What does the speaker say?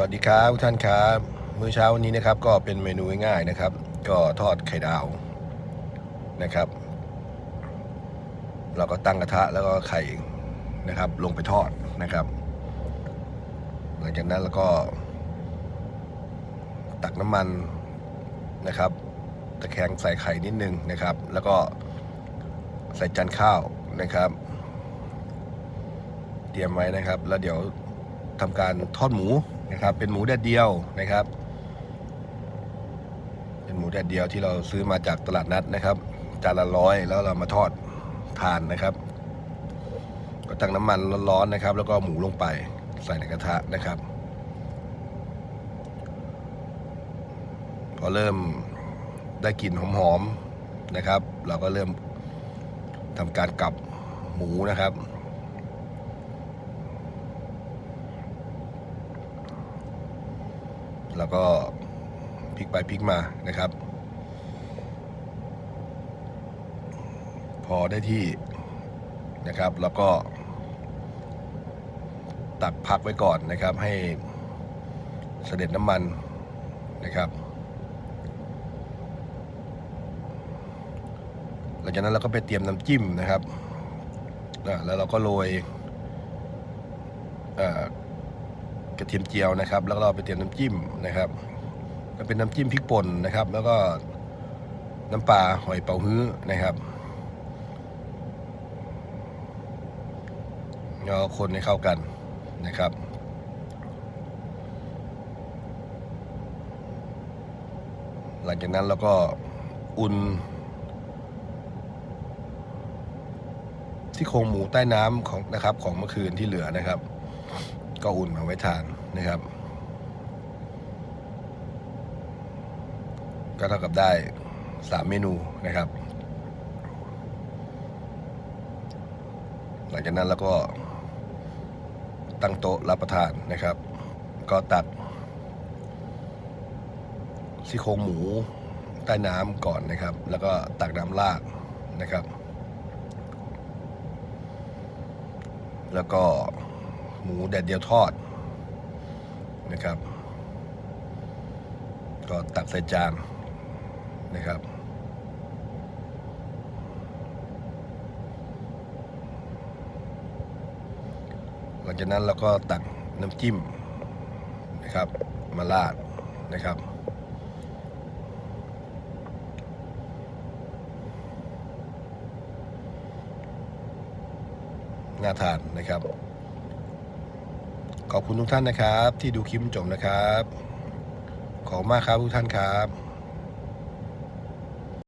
สวัสดีครับทุกท่านครับมื้อเช้าวันนี้นะครับ ก็เป็นเมนูง่ายๆนะครับ ก็ทอดไข่ดาวนะครับ เราก็ตั้งกระทะแล้วก็ไข่นะครับ ลงไปทอดนะครับ หลังจากนั้นแล้วก็ ตักน้ำมันนะครับตะแคงใส่ไข่นิดนึงนะครับ แล้วก็ใส่จานข้าวนะครับ เตรียมไว้นะครับ แล้วเดี๋ยว ทำการทอดหมูนะครับ เป็นหมูแดดเดียวนะครับ เป็นหมูแดดเดียวที่เราซื้อมาจากตลาดนัดนะครับจานละร้อยแล้วเรามาทอดทานนะครับ ก็ตั้งน้ำมันร้อนๆนะครับ แล้วก็หมูลงไปใส่ในกระทะนะครับพอเริ่มได้กลิ่นหอมๆนะครับ เราก็เริ่มทำการกลับหมูนะครับ แล้วก็พลิกไปพลิกมานะครับ พอได้ที่นะครับ แล้วก็ ตักพักไว้ก่อนนะครับ ให้เสด็จน้ำมันนะครับหลังจากนั้นเราก็ไปเตรียมน้ำจิ้มนะครับแล้วเราก็โรยอ่อ กระเทียมเจียวนะครับ แล้วก็เราไปเตรียมน้ำจิ้มนะครับก็เป็นน้ำจิ้มพริกป่นนะครับ แล้วก็น้ำปลาหอยเป๋าฮื้อนะครับแล้วคนให้เข้ากันนะครับหลังจากนั้นเราก็อุ่นที่โครงหมูใต้น้ำของนะครับของเมื่อคืนที่เหลือนะครับ ก็อุ่นมาไว้ทานนะครับ ก็เท่ากับได้สามเมนูนะครับ หลังจากนั้นเราก็ตั้งโต๊ะรับประทานนะครับ ก็ตักซี่โครงหมูใต้น้ำก่อนนะครับ แล้วก็ตักน้ำราดนะครับ แล้วก็ หมูแดดเดียวทอดนะครับ ก็ตักใส่จานนะครับ หลังจากนั้นเราก็ตักน้ำจิ้มนะครับ มาราดนะครับน่าทานนะครับ ขอบคุณทุกท่านนะครับ ที่ดูคลิปจบนะครับ ขอบมากครับทุกท่านครับ